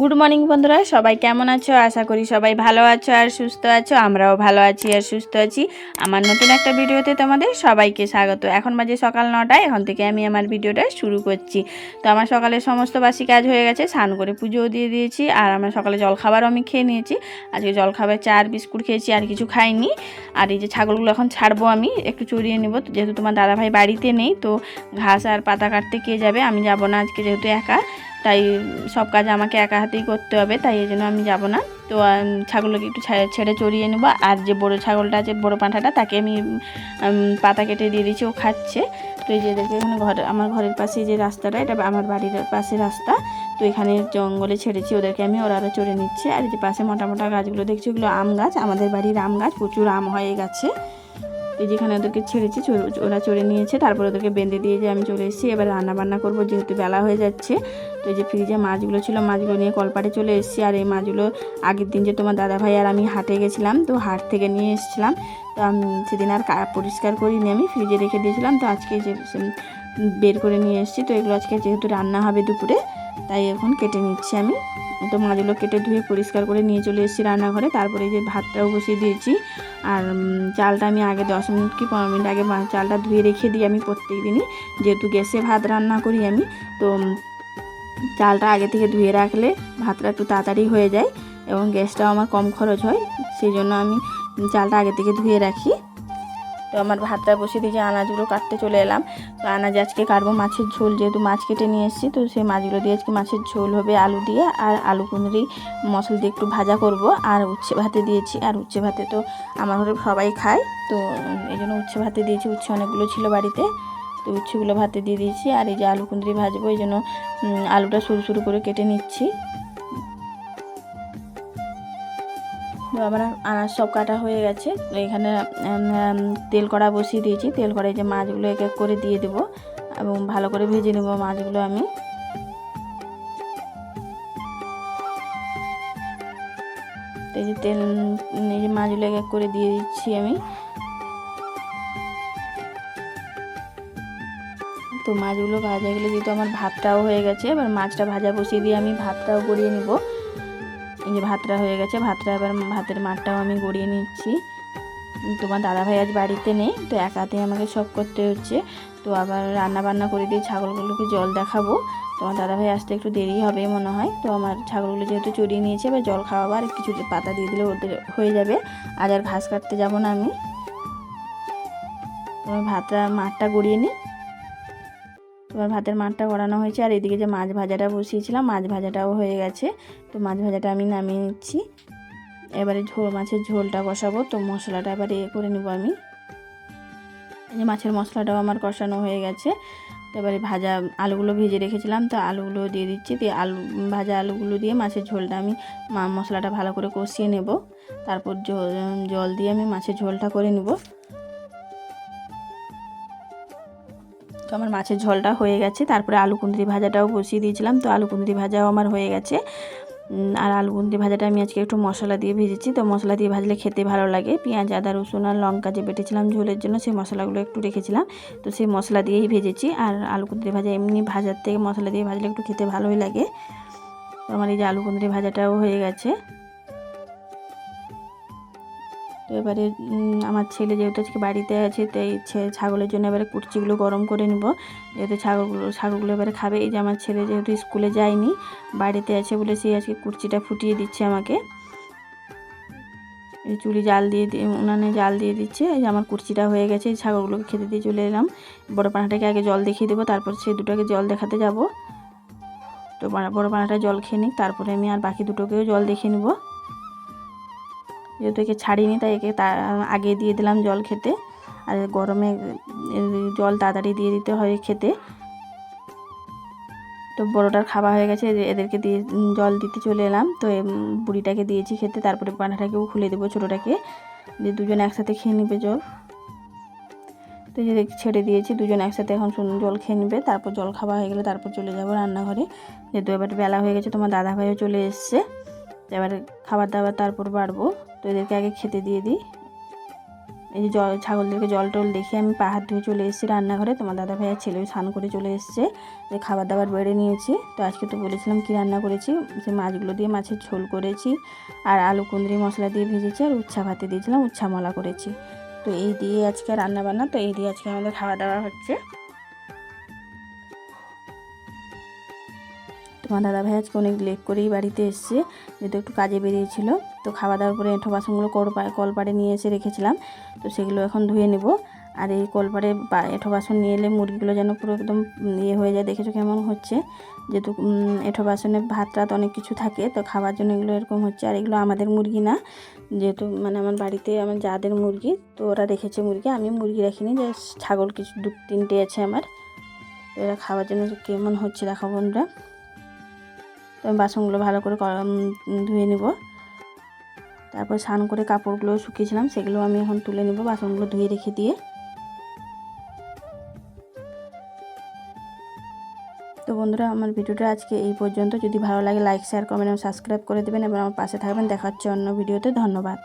Good morning বন্ধুরা। সবাই কেমন আছো? আশা করি সবাই ভালো আছো আর সুস্থ আছো। আমরাও ভালো আছি আর সুস্থ আছি। আমার নতুন একটা ভিডিওতে তোমাদের সবাইকে স্বাগত। এখন বাজে সকাল নটায়। এখন থেকে আমি আমার ভিডিওটা শুরু করছি। তো আমার সকালে সমস্ত বাসি কাজ হয়ে গেছে। স্নান করে পুজোও দিয়ে দিয়েছি। আর আমার সকালে জলখাবারও আমি খেয়ে নিয়েছি। আজকে জলখাবার চা আর বিস্কুট খেয়েছি, আর কিছু খাইনি। আর এই যে ছাগলগুলো এখন ছাড়বো আমি, একটু চড়িয়ে নেব। যেহেতু তোমার দাদাভাই বাড়িতে নেই, তো ঘাস আর পাতা কাটতে কে যাবে? আমি যাব না আজকে যেহেতু একা। তাই সব কাজ আমাকে একা হাতেই করতে হবে, তাই এই জন্য আমি যাব না। তো ছাগলকে একটু ছেড়ে চড়িয়ে নেব। আর যে বড় ছাগলটা আছে, বড় পাঁঠাটা, তাকে আমি পাতা কেটে দিয়ে দিচ্ছি ও খাচ্ছে। তো এই যে দেখে, এখানে ঘর, আমার ঘরের পাশে যে রাস্তাটা, এটা আমার বাড়ির পাশে রাস্তা। তো এখানে জঙ্গলে ছেড়েছি, ওদেরকে আমি, ওরা ওরা চড়ে নিচ্ছে। আর এই যে পাশে মোটা মোটা গাছগুলো, দেখছি ওগুলো আম গাছ? আমাদের বাড়ির আম গাছ, প্রচুর আম হয়ে গেছে। এই যেখানে ওদেরকে ছেড়েছি ওরা চড়ে নিয়েছে, তারপর ওদেরকে বেঁধে দিয়ে যে আমি চলে এসেছি, এবার রান্না বান্না করব, যেহেতু বেলা হয়ে যাচ্ছে। তো এই যে ফ্রিজে মাছগুলো ছিল, মাছগুলো নিয়ে কলপাটে চলে এসেছি, আর এই মাছগুলো আগের দিন যে তোমার দাদা ভাই আর আমি হাটে গেছিলাম, তো হাট থেকে নিয়ে এসেছিলাম। তো আমি সেদিন আর পরিষ্কার করিনি আমি, ফ্রিজে রেখে দিয়েছিলাম, তো আজকে যে বের করে নিয়ে এসেছি, তো এগুলো আজকে যেহেতু রান্না হবে দুপুরে, তাই এখন কেটে নিচ্ছি আমি। তো মাছগুলো কেটে ধুয়ে পরিষ্কার করে নিয়ে চলে এসেছি রান্নাঘরে। তারপরে এই যে ভাতটাও বসিয়ে দিয়েছি। আর চালটা আমি আগে দশ মিনিট কি পনেরো মিনিট আগে চালটা ধুয়ে রেখে দিই আমি প্রত্যেক দিনই যেহেতু গ্যাসে ভাত রান্না করি আমি, তো চালটা আগে থেকে ধুয়ে রাখলে ভাতটা একটু তাড়াতাড়ি হয়ে যায় এবং গ্যাসটাও আমার কম খরচ হয়। সেই জন্য আমি চালটা আগে থেকে ধুয়ে রাখি। তো আমার ভাতটা বসিয়ে দিয়ে আনাজগুলো কাটতে চলে এলাম। তো আনাজ আজকে কাটবো মাছের ঝোল, যেহেতু মাছ কেটে নিয়ে এসেছি, তো সেই মাছগুলো দিয়ে আজকে মাছের ঝোল হবে আলু দিয়ে। আর আলু কুঁদরি মশলা দিয়ে একটু ভাজা করব। আর উচ্ছে ভাতে দিয়েছি। আর উচ্ছে ভাতে তো আমার ঘরে সবাই খায়। তো এই জন্য উচ্ছে ভাতে দিয়েছি। উচ্ছে অনেকগুলো ছিল বাড়িতে। তো উচ্ছেগুলো ভাতে দিয়ে দিয়েছি। আর এই যে আলু কুঁদরি ভাজবো, এই জন্য আলুটা সরু সরু করে কেটে নিচ্ছি। তো আবার আনাজ সব কাটা হয়ে গেছে। এখানে তেল কড়া বসিয়ে দিয়েছি। তেল কড়াই যে মাছগুলো এক এক করে দিয়ে দেবো এবং ভালো করে ভেজে নেব মাছগুলো আমি। এই যে তেল এই যে মাছগুলো এক এক করে দিয়ে দিচ্ছি আমি। তো মাছগুলো ভাজা গেলে যেহেতু আমার ভাতটাও হয়ে গেছে, এবার মাছটা ভাজা বসিয়ে দিয়ে আমি ভাতটাও গড়িয়ে নিব। এই যে ভাতটা হয়ে গেছে, ভাতটা এবার ভাতের মাঠটাও আমি গড়িয়ে নিচ্ছি। তোমার দাদাভাই আজ বাড়িতে নেই, তো একাতে আমাকে সব করতে হচ্ছে। তো আবার রান্না বান্না করে দিয়ে ছাগলগুলোকে জল দেখাবো। তোমার দাদাভাই আসতে একটু দেরি হবে মনে হয়, তো আমার ছাগলগুলো যেহেতু চড়িয়ে নিয়েছে, এবার জল খাওয়াবো আর কিছু পাতা দিয়ে দিলে ওদের হয়ে যাবে। আজ আর ঘাস কাটতে যাব না আমি। তোমার ভাতটা মাঠটা গড়িয়ে নিই তোমার ভাতের মাঠটা গড়ানো হয়েছে আর এদিকে যে মাছ ভাজাটা বসিয়েছিলাম, মাছ ভাজাটাও হয়ে গেছে। তো মাছ ভাজাটা আমি নামিয়ে নিচ্ছি। এবারে ঝোল, মাছের ঝোলটা বসাবো। তো মশলাটা এবারে এ করে নেব আমি। যে মাছের মশলাটাও আমার কষানো হয়ে গেছে। তো এবারে ভাজা আলুগুলো ভেজে রেখেছিলাম। তো আলুগুলো দিয়ে দিচ্ছি। দিয়ে আলু, ভাজা আলুগুলো দিয়ে মাছের ঝোলটা আমি মশলাটা ভালো করে কষিয়ে নেব। তারপর জল দিয়ে আমি মাছের ঝোলটা করে নেব। তো আমার মাছের ঝোলটা হয়ে গেছে, তারপরে আলু কুঁদরি ভাজাটাও বসিয়ে দিয়েছিলাম, তো আলু কুঁদরি ভাজাও আমার হয়ে গেছে। আর আলু কুঁদরি ভাজাটা আমি আজকে একটু মশলা দিয়ে ভেজেছি, তো মশলা দিয়ে ভাজলে খেতে ভালো লাগে। পেঁয়াজ, আদা, রসুন আর লঙ্কা যে বেটেছিলাম ঝোলের জন্য, সেই মশলাগুলো একটু রেখেছিলাম, তো সেই মশলা দিয়েই ভেজেছি। আর আলু কুঁদরি ভাজা এমনি ভাজার থেকে মশলা দিয়ে ভাজলে একটু খেতে ভালোই লাগে। তো আমার এই যে আলু কুঁদরি ভাজাটাও হয়ে গেছে। তো এবারে আমার ছেলে যেহেতু আজকে বাড়িতে আছে, তাই ছাগলের জন্য এবারে কুর্চিগুলো গরম করে নিব। যেহেতু ছাগলগুলো ছাগলগুলো এবারে খাবে। এই যে আমার ছেলে যেহেতু স্কুলে যায়নি, বাড়িতে আছে বলে সে আজকে কুর্চিটা ফুটিয়ে দিচ্ছে আমাকে। এই চুলি জাল দিয়ে দিয়ে উনানে জাল দিয়ে দিচ্ছে। এই যে আমার কুর্চিটা হয়ে গেছে ছাগলগুলোকে খেতে দিয়ে চলে এলাম। বড় পানাটাকে আগে জল দেখিয়ে দেবো, তারপর সে দুটোকে জল দেখাতে যাব। তো বড়- পানাটা জল খেয়ে নিই তারপরে আমি আর বাকি দুটোকেও জল দেখে নিব। যেহেতু একে ছাড়িনি, তাই একে তা, আগে দিয়ে দিলাম জল খেতে। আর গরমে জল তাড়াতাড়ি দিয়ে দিতে হয় খেতে। তো বড়োটার খাওয়া হয়ে গেছে এদের- এদেরকে দিয়ে জল দিতে চলে এলাম। তো বুড়িটাকে দিয়েছি খেতে, তারপরে পানাটাকেও খুলে দেবো ছোটোটাকে। দিয়ে দুজন একসাথে খেয়ে নেবে জল। তো যে ছেড়ে দিয়েছি, দুজন একসাথে এখন জল খেয়ে নেবে। তারপর জল খাওয়া হয়ে গেলে তারপর চলে যাব রান্নাঘরে। যেহেতু এবার বেলা হয়ে গেছে তোমার দাদা ভাইও চলে এসছে। এবার খাবার দাবার তারপর বাড়বো। তো এদেরকে আগে খেতে দিয়ে দিই। এই যে জল, ছাগলদেরকে জল টল দেখে আমি পাহাড় ধুয়ে চলে এসেছি রান্নাঘরে। তোমার দাদা ভাইয়ের ছেলেও স্নান করে চলে এসেছে। যে খাবার দাবার বেড়ে নিয়েছি। তো আজকে তো বলেছিলাম কী রান্না করেছি? সে মাছগুলো দিয়ে মাছের ঝোল করেছি আর আলু কুঁদরি মশলা দিয়ে ভেজেছি আর উচ্ছা ভাতে দিয়েছিলাম, উচ্ছা মলা করেছি। তো এই দিয়ে আজকে রান্না বান্না তো এই দিয়ে আজকে আমাদের খাওয়া দাওয়া হচ্ছে। তোমার দাদা ভাই আজকে অনেক লেট করেই বাড়িতে এসছে, যেহেতু একটু কাজে বেরিয়েছিল, তো খাওয়া দাওয়ার পরে এঁঠো বাসনগুলো কলপা- কলপাড়ে নিয়ে এসে রেখেছিলাম, তো সেগুলো এখন ধুয়ে নেব। আর এই কলপাড়ে বা, এঁঠো বাসন নিয়ে এলে মুরগিগুলো যেন পুরো একদম ইয়ে হয়ে যায়, দেখেছ কেমন হচ্ছে? যেহেতু এঁঠো বাসনে ভাত টাত অনেক কিছু থাকে, তো খাওয়ার জন্য এগুলো এরকম হচ্ছে। আর এগুলো আমাদের মুরগি না, যেহেতু মানে আমার বাড়িতে আমার যাদের মুরগি, তো ওরা রেখেছে মুরগি, আমি মুরগি রাখিনি যে ছাগল কিছু দু তিনটে আছে আমার এরা খাওয়ার জন্য কেমন হচ্ছে দেখো বন্ধুরা। তো আমি বাসনগুলো ভালো করে ধুয়ে নিব। তারপর স্নান করে কাপড়গুলো শুকিয়েছিলাম, সেগুলো আমি এখন তুলে নেব, বাসনগুলো ধুয়ে রেখে দিয়ে। তো বন্ধুরা, আমার ভিডিওটা আজকে এই পর্যন্ত। যদি ভালো লাগে লাইক শেয়ার কমেন্ট এবং সাবস্ক্রাইব করে দেবেন এবং আমার পাশে থাকবেন। দেখা হচ্ছে অন্য ভিডিওতে। ধন্যবাদ।